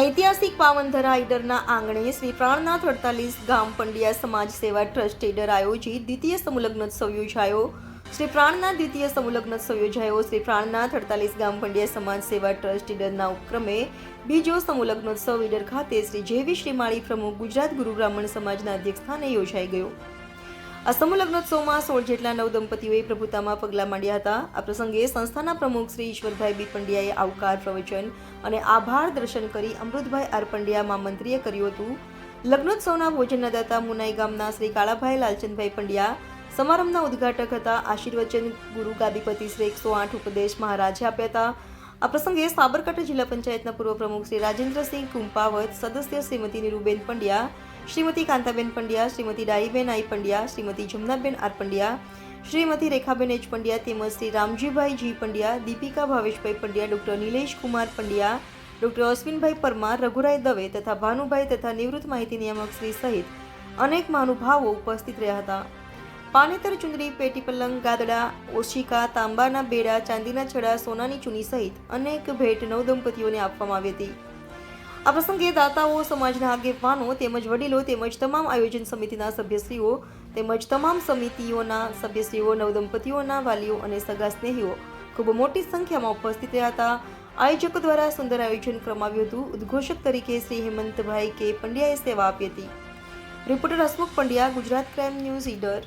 ઐતિહાસિક પાવનધરા ઈડરના આંગણે શ્રી પ્રાણનાથ અડતાલીસ ગામ પંડ્યા સમાજ સેવા ટ્રસ્ટ ઈડર આયોજિત દ્વિતીય સમુલગ્નોત્સવ યોજાયો. શ્રી પ્રાણનાથ દ્વિતીય સમુલગ્નોત્સવ યોજાયો. શ્રી પ્રાણનાથ અડતાલીસ ગામ પંડ્યા સમાજ સેવા ટ્રસ્ટ ઈડરના ઉપક્રમે બીજો સમુલગ્નોત્સવ ઈડર ખાતે શ્રી જેવી શ્રીમાળી પ્રમુખ ગુજરાત ગુરુ બ્રાહ્મણ સમાજના અધ્યક્ષ સ્થાને યોજાઈ ગયો. આ સમૂહ લગ્નોત્સવમાં સોળ જેટલા નવ દંપતીઓએ પ્રભુતામાં પગલાં માંડ્યા હતા. આ પ્રસંગે સંસ્થાના પ્રમુખ શ્રી ઈશ્વરભાઈ બી પંડ્યાએ આવકાર પ્રવચન અને આભાર દર્શન કરી અમૃતભાઈ આર પંડ્યા મહામંત્રીએ કર્યું હતું. લગ્નોત્સવના ભોજનના દાતા મુનાઈ ગામના શ્રી કાળાભાઈ લાલચંદભાઈ પંડ્યા, સમારંભના ઉદ્ઘાટક હતા. આશીર્વચન ગુરુ ગાદીપતિ શ્રી એકસો આઠ ઉપદેશ મહારાજે આપ્યા હતા. આ પ્રસંગે સાબરકાંઠા જિલ્લા પંચાયતના પૂર્વ પ્રમુખ શ્રી રાજેન્દ્રસિંહ કુંપાવત, સદસ્ય Shrimati Niruben Pandya Shrimati Kantaben Pandya, Shrimati Daiben I Pandya, Shrimati Jamnaben R Pandya, Shrimati Rekhaben H Pandya તેમજ Shri Ramjibhai G Pandya, Dipika Bhaveshbhai Pandya, doctor Nilesh Kumar Pandya, doctor Ashwinbhai Parmar, રઘુરાય Dave તથા ભાનુભાઈ તથા નિવૃત્ત માહિતી નિયામક શ્રી સહિત અનેક મહાનુભાવો ઉપસ્થિત રહ્યા હતા. પાનેતર ચુંદડી પેટી પલંગ, ગાદડા, ઓશિકા, તાંબાના બેડા, ચાંદીના છડા સોનાની ચૂની સહિત અનેક ભેટ નવ દંપતીઓને આપવામાં આવી હતી. આ પ્રસંગે દાતાઓ, સમાજના આગેવાનો તેમજ વડીલો તેમજ તમામ આયોજન સમિતિના સભ્યશ્રીઓ તેમજ તમામ સમિતિઓના સભ્યશ્રીઓ, નવદંપતિઓના વાલીઓ અને સગા સ્નેહીઓ ખૂબ મોટી સંખ્યામાં ઉપસ્થિત રહ્યા હતા. આયોજકો દ્વારા સુંદર આયોજન કરવામાં હતું. ઉદ્ઘોષક તરીકે શ્રી હેમંતભાઈ કે પંડ્યાએ સેવા આપી હતી. Reporter Hasmukh Pandya, Gujarat crime news Idar.